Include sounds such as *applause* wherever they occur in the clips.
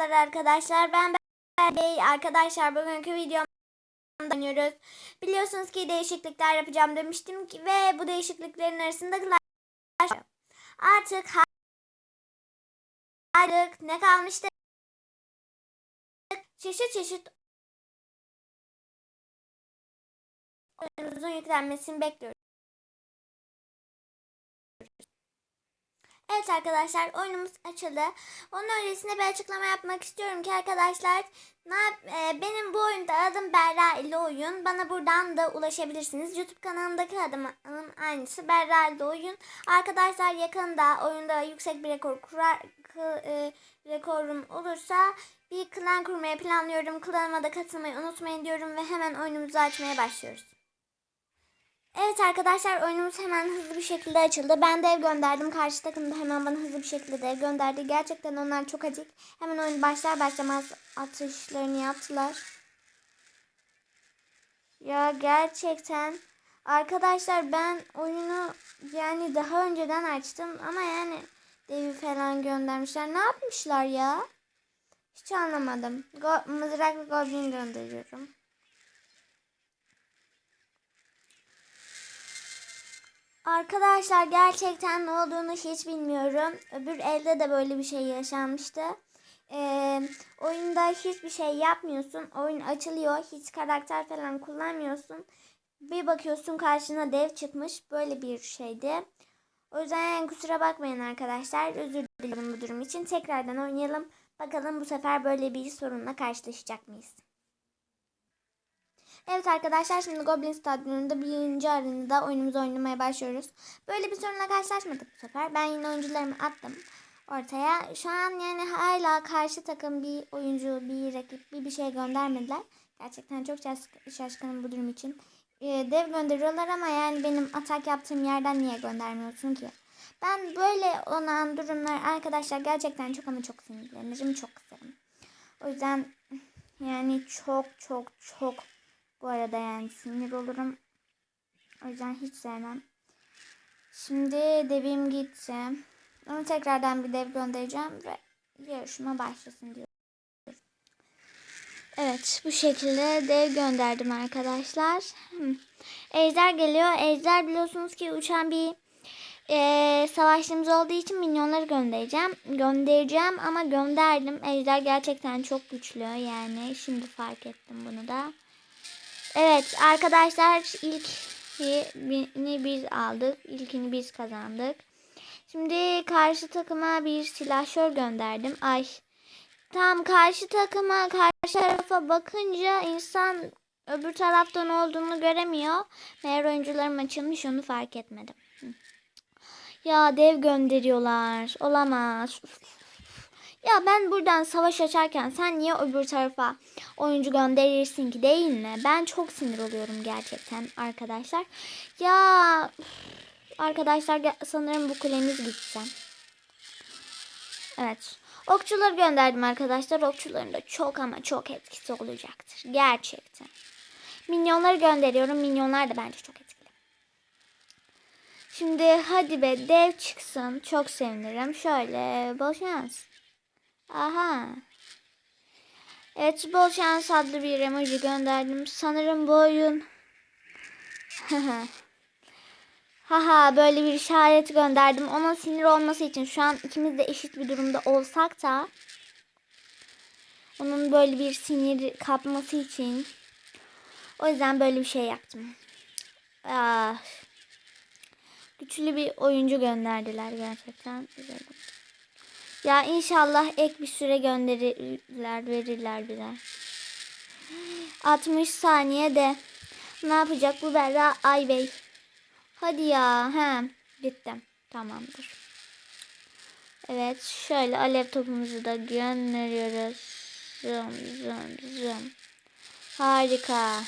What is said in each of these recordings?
Merhabalar arkadaşlar. Ben Bey. Arkadaşlar bugünkü videomda oynuyoruz. Biliyorsunuz ki değişiklikler yapacağım demiştim ki ve bu değişikliklerin arasında artık artık ne kalmıştı? Çeşit çeşit oyunumuzun yüklenmesini bekliyoruz. Evet arkadaşlar oyunumuz açıldı. Onun öncesinde bir açıklama yapmak istiyorum ki arkadaşlar e, benim bu oyunda adım Berra ile oyun. Bana buradan da ulaşabilirsiniz. YouTube kanalımdaki adımın aynısı Berra ile oyun. Arkadaşlar yakında oyunda yüksek bir rekor kurar e, rekorum olursa bir klan kurmaya planlıyorum. Klanıma da katılmayı unutmayın diyorum ve hemen oyunumuzu açmaya başlıyoruz. Evet arkadaşlar oyunumuz hemen hızlı bir şekilde açıldı. Ben dev gönderdim. Karşı takım da hemen bana hızlı bir şekilde dev gönderdi. Gerçekten onlar çok acık. Hemen oyun başlar başlamaz atışlarını yaptılar. Ya gerçekten arkadaşlar ben oyunu yani daha önceden açtım ama yani devi falan göndermişler. Ne yapmışlar ya? Hiç anlamadım. Go mızraklı goblin gönderiyorum. Arkadaşlar gerçekten ne olduğunu hiç bilmiyorum. Öbür elde de böyle bir şey yaşanmıştı. Ee, oyunda hiçbir şey yapmıyorsun. Oyun açılıyor. Hiç karakter falan kullanmıyorsun. Bir bakıyorsun karşına dev çıkmış. Böyle bir şeydi. O yüzden kusura bakmayın arkadaşlar. Özür dilerim bu durum için. Tekrardan oynayalım. Bakalım bu sefer böyle bir sorunla karşılaşacak mıyız? Evet arkadaşlar şimdi Goblin Stadyumunda birinci arenada oyunumuzu oynamaya başlıyoruz. Böyle bir sorunla karşılaşmadık bu sefer. Ben yine oyuncularımı attım ortaya. Şu an yani hala karşı takım bir oyuncu, bir rakip, bir bir şey göndermediler. Gerçekten çok şaş- şaşkınım bu durum için. Ee, dev gönderiyorlar ama yani benim atak yaptığım yerden niye göndermiyorsun ki? Ben böyle olan durumlar arkadaşlar gerçekten çok ama çok sinirlenirim, çok kızarım. O yüzden yani çok çok çok bu arada yani sinir olurum. O yüzden hiç sevmem. Şimdi devim gitti. Onu tekrardan bir dev göndereceğim ve yarışma başlasın diyor. Evet bu şekilde dev gönderdim arkadaşlar. Hmm. Ejder geliyor. Ejder biliyorsunuz ki uçan bir e, savaşçımız olduğu için minyonları göndereceğim. Göndereceğim ama gönderdim. Ejder gerçekten çok güçlü yani. Şimdi fark ettim bunu da. Evet arkadaşlar ilkini biz aldık. İlkini biz kazandık. Şimdi karşı takıma bir silahşör gönderdim. Ay tam karşı takıma karşı tarafa bakınca insan öbür tarafta ne olduğunu göremiyor. Meğer oyuncularım açılmış onu fark etmedim. Ya dev gönderiyorlar. Olamaz. Ya ben buradan savaş açarken sen niye öbür tarafa oyuncu gönderirsin ki değil mi? Ben çok sinir oluyorum gerçekten arkadaşlar. Ya arkadaşlar sanırım bu kulemiz gitti. Evet. Okçuları gönderdim arkadaşlar. Okçuların da çok ama çok etkisi olacaktır. Gerçekten. Minyonları gönderiyorum. Minyonlar da bence çok etkili. Şimdi hadi be dev çıksın. Çok sevinirim. Şöyle bol şans. Aha. Evet bol şans adlı bir emoji gönderdim. Sanırım bu oyun. *laughs* Haha böyle bir işaret gönderdim. Onun sinir olması için şu an ikimiz de eşit bir durumda olsak da onun böyle bir sinir kapması için o yüzden böyle bir şey yaptım. Ah. Güçlü bir oyuncu gönderdiler gerçekten. Güzel. Ya inşallah ek bir süre gönderirler, verirler bize. 60 saniye de ne yapacak bu Berra Aybey? Hadi ya. He, bittim. Tamamdır. Evet, şöyle alev topumuzu da gönderiyoruz. Zım zım zım. Harika.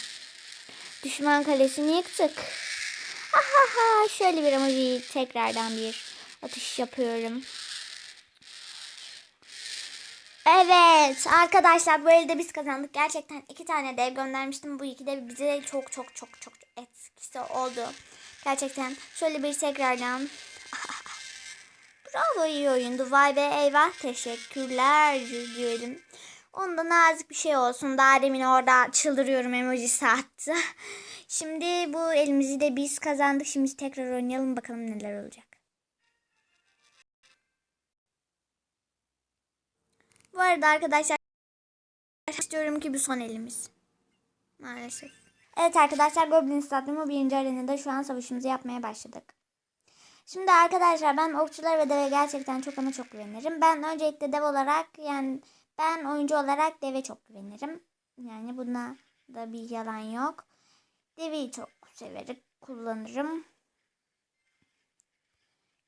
Düşman kalesini yıktık. Ahaha, şöyle bir emoji tekrardan bir atış yapıyorum. Evet arkadaşlar bu elde biz kazandık. Gerçekten iki tane dev göndermiştim. Bu iki de bize çok çok çok çok etkisi oldu. Gerçekten şöyle bir tekrardan. *laughs* Bravo iyi oyundu. Vay be eyvah teşekkürler diyelim. Onda nazik bir şey olsun. Daha demin orada çıldırıyorum emojisi attı. *laughs* Şimdi bu elimizi de biz kazandık. Şimdi tekrar oynayalım bakalım neler olacak. Bu arada arkadaşlar istiyorum ki bu son elimiz. Maalesef. Evet arkadaşlar Goblin Stadyumu birinci arenada şu an savaşımızı yapmaya başladık. Şimdi arkadaşlar ben okçular ve deve gerçekten çok ama çok güvenirim. Ben öncelikle dev olarak yani ben oyuncu olarak deve çok güvenirim. Yani buna da bir yalan yok. Deveyi çok severim, kullanırım.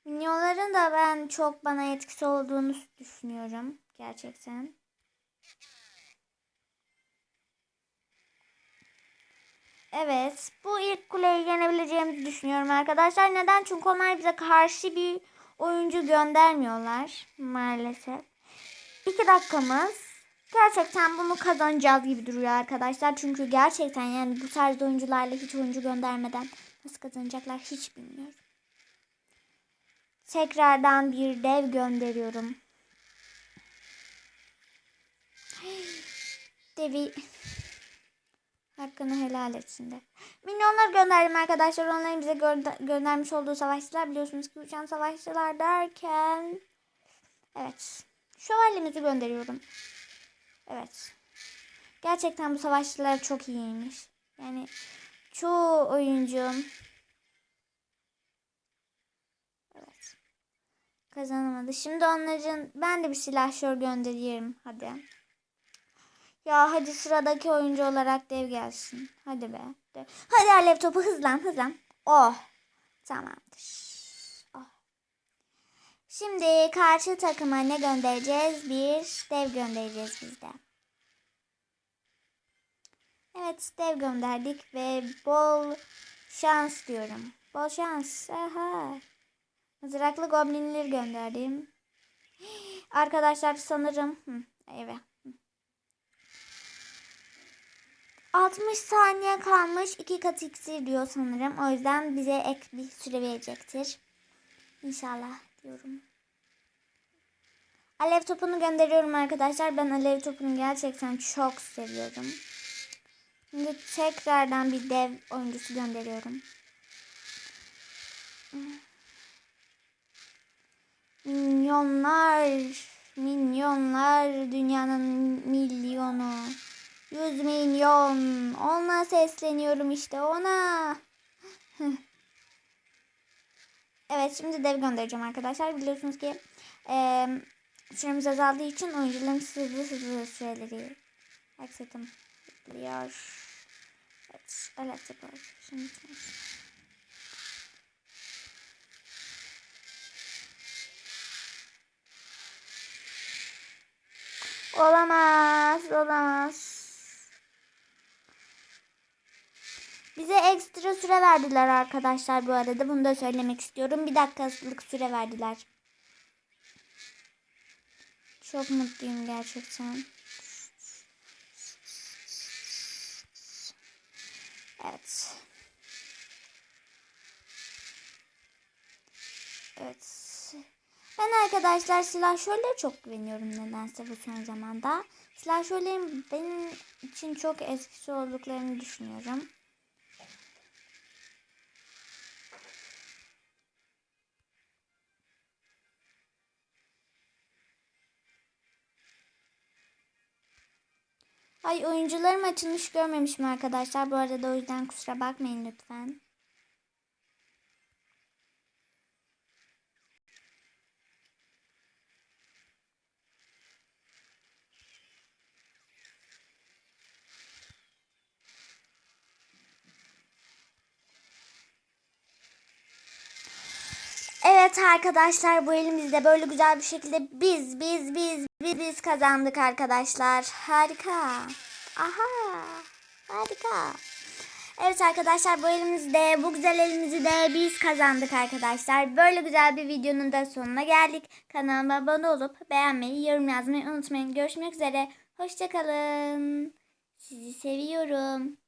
Minyonların da ben çok bana etkisi olduğunu düşünüyorum gerçekten. Evet, bu ilk kuleyi yenebileceğimizi düşünüyorum arkadaşlar. Neden? Çünkü onlar bize karşı bir oyuncu göndermiyorlar maalesef. İki dakikamız. Gerçekten bunu kazanacağız gibi duruyor arkadaşlar. Çünkü gerçekten yani bu tarz oyuncularla hiç oyuncu göndermeden nasıl kazanacaklar hiç bilmiyorum. Tekrardan bir dev gönderiyorum. Devi hakkını helal etsin de. Milyonlar gönderdim arkadaşlar. Onların bize gö- göndermiş olduğu savaşçılar biliyorsunuz ki uçan savaşçılar derken evet. Şövalyemizi gönderiyorum. Evet. Gerçekten bu savaşçılar çok iyiymiş. Yani çoğu oyuncu Evet. Kazanamadı. Şimdi onların ben de bir silahşör göndereyim. Hadi. Ya hadi sıradaki oyuncu olarak dev gelsin. Hadi be. Dev. Hadi alev topu hızlan hızlan. Oh. Tamamdır. Oh. Şimdi karşı takıma ne göndereceğiz? Bir dev göndereceğiz biz de. Evet dev gönderdik ve bol şans diyorum. Bol şans. Aha. Mızraklı goblinleri gönderdim. *gasps* Arkadaşlar sanırım. Hı, evet. 60 saniye kalmış. 2 kat iksir diyor sanırım. O yüzden bize ek bir süre verecektir. İnşallah diyorum. Alev topunu gönderiyorum arkadaşlar. Ben alev topunu gerçekten çok seviyorum. Şimdi tekrardan bir dev oyuncusu gönderiyorum. Milyonlar, milyonlar dünyanın milyonu. Yüz milyon. Ona sesleniyorum işte ona. evet şimdi dev göndereceğim arkadaşlar. Biliyorsunuz ki e, süremiz azaldığı için oyuncuların hızlı hızlı süreleri aksetim biliyor. Evet, electrical. Şimdi Olamaz, olamaz. Bize ekstra süre verdiler arkadaşlar bu arada. Bunu da söylemek istiyorum. Bir dakikalık süre verdiler. Çok mutluyum gerçekten. Evet. Evet. Ben arkadaşlar silahşörlere çok güveniyorum nedense bu son zamanda. Silahşörlerin benim için çok eskisi olduklarını düşünüyorum. Ay oyuncularım açılmış görmemişim arkadaşlar. Bu arada o yüzden kusura bakmayın lütfen. Evet arkadaşlar bu elimizde böyle güzel bir şekilde biz biz biz biz biz kazandık arkadaşlar. Harika. Aha. Harika. Evet arkadaşlar bu elimizde bu güzel elimizi de biz kazandık arkadaşlar. Böyle güzel bir videonun da sonuna geldik. Kanalıma abone olup beğenmeyi, yorum yazmayı unutmayın. Görüşmek üzere. Hoşçakalın. Sizi seviyorum.